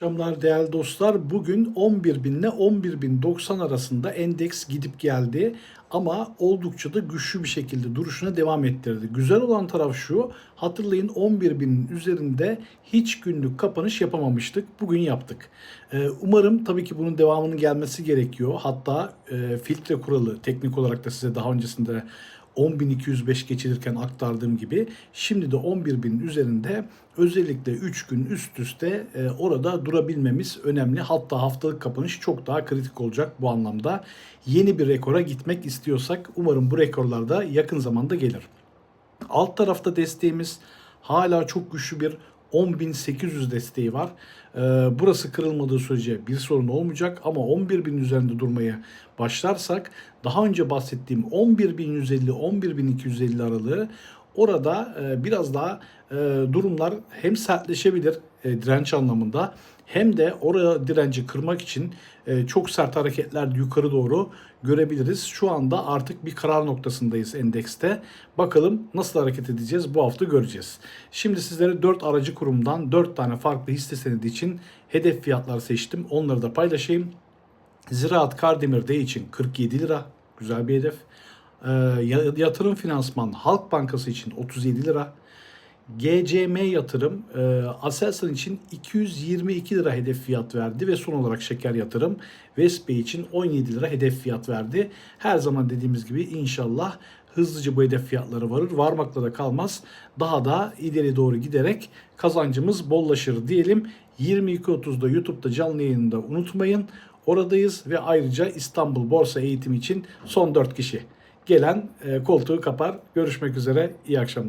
akşamlar değerli dostlar. Bugün 11.000 ile 11.090 arasında endeks gidip geldi ama oldukça da güçlü bir şekilde duruşuna devam ettirdi. Güzel olan taraf şu, hatırlayın 11.000'in üzerinde hiç günlük kapanış yapamamıştık. Bugün yaptık. Ee, umarım tabii ki bunun devamının gelmesi gerekiyor. Hatta e, filtre kuralı teknik olarak da size daha öncesinde 10.205 geçilirken aktardığım gibi şimdi de 11.000 üzerinde özellikle 3 gün üst üste e, orada durabilmemiz önemli. Hatta haftalık kapanış çok daha kritik olacak bu anlamda. Yeni bir rekora gitmek istiyorsak umarım bu rekorlar da yakın zamanda gelir. Alt tarafta desteğimiz hala çok güçlü bir 10.800 desteği var. Ee, burası kırılmadığı sürece bir sorun olmayacak ama 11.000 üzerinde durmaya başlarsak daha önce bahsettiğim 11.150 11.250 aralığı orada e, biraz daha e, durumlar hem sertleşebilir e, direnç anlamında hem de oraya direnci kırmak için çok sert hareketler yukarı doğru görebiliriz. Şu anda artık bir karar noktasındayız endekste. Bakalım nasıl hareket edeceğiz bu hafta göreceğiz. Şimdi sizlere 4 aracı kurumdan 4 tane farklı hisse senedi için hedef fiyatlar seçtim. Onları da paylaşayım. Ziraat Kardemir D için 47 lira. Güzel bir hedef. Ee, ya- yatırım finansman Halk Bankası için 37 lira. GCM yatırım e, Aselsan için 222 lira hedef fiyat verdi ve son olarak şeker yatırım Vespe için 17 lira hedef fiyat verdi. Her zaman dediğimiz gibi inşallah hızlıca bu hedef fiyatları varır. Varmakla da kalmaz. Daha da ileri doğru giderek kazancımız bollaşır diyelim. 22.30'da YouTube'da canlı yayında unutmayın. Oradayız ve ayrıca İstanbul Borsa eğitimi için son 4 kişi gelen e, koltuğu kapar. Görüşmek üzere. İyi akşamlar.